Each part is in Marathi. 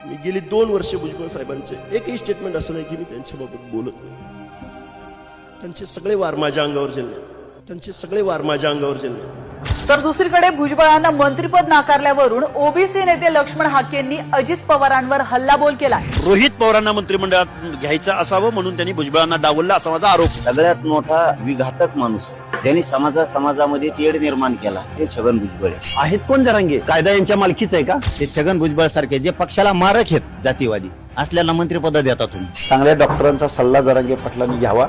मी गेली दोन वर्ष भुजबळ साहेबांचे एकही स्टेटमेंट असं नाही की मी त्यांच्याबाबत बोलत त्यांचे सगळे वार माझ्या अंगावर झेलले. त्यांचे सगळे वार माझ्या अंगावर झेलले. तर दुसरीकडे भुजबळांना मंत्रिपद नाकारल्यावरून ओबीसी नेते लक्ष्मण हाकेंनी अजित पवारांवर हल्लाबोल केलाय. रोहित पवारांना मंत्रिमंडळात घ्यायचं असावं म्हणून त्यांनी भुजबळांना डावलला असा माझा आरोप. सगळ्यात मोठा विघातक माणूस ज्यांनी समाजा समाजामध्ये तेढ निर्माण केला ते छगन भुजबळ आहे. आहेत कोण जरांगे? कायदा यांच्या मालकीच आहे का? ते छगन भुजबळ सारखे जे पक्षाला मारक आहेत जातीवादी असल्याला मंत्रिपद देता तुम्ही. चांगल्या डॉक्टरांचा सल्ला जरांगे पाटलांनी घ्यावा.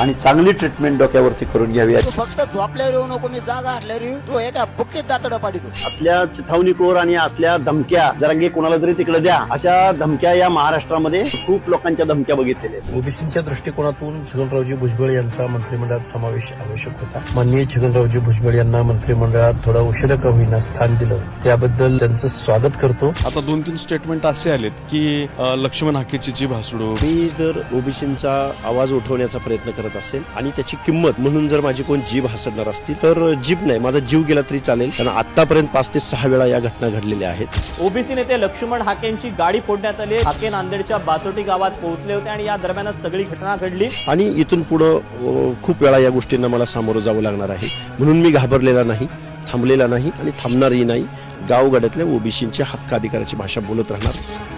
आणि चांगली ट्रीटमेंट डोक्यावरती करून घ्यावी. तू फक्त झोपल्यावर येऊ नको मी जागा हटल्यावर येऊ. तू एका बुक्कीत दातड पाडितो असल्या चिथावणीखोर आणि असल्या धमक्या जरांगे कोणाला तरी तिकडे द्या. अशा धमक्या या महाराष्ट्रामध्ये खूप लोकांच्या धमक्या बघितलेल्या आहेत. ओबीसीच्या दृष्टिकोनातून छगनरावजी भुजबळ यांचा मंत्रिमंडळात समावेश आवश्यक होता. माननीय छगनरावजी भुजबळ यांना मंत्रिमंडळात थोडा उशिरा का होईना स्थान दिलं. त्याबद्दल त्यांचं स्वागत करतो. आता दोन तीन स्टेटमेंट असे आलेत की अ, लक्ष्मण हाकेची जी भासडू मी जर ओबीसींचा आवाज उठवण्याचा प्रयत्न करत असेल आणि त्याची किंमत म्हणून जर माझी कोण जीभ हसडणार असतील तर जीभ नाही माझा जीव गेला तरी चालेल. कारण आतापर्यंत पाच ते सहा वेळा या घटना घडलेल्या आहेत. ओबीसी नेते लक्ष्मण हाकेंची गाडी फोडण्यात आली. हाके नांदेडच्या बाचोटी गावात पोहोचले होते आणि या दरम्यानच सगळी घटना घडली. आणि इथून पुढं खूप वेळा या गोष्टींना मला सामोरं जावं लागणार आहे. म्हणून मी घाबरलेला नाही थांबलेला नाही आणि थांबणारही नाही. गावगाड्यातल्या ओबीसींच्या हक्क अधिकाराची भाषा बोलत राहणार.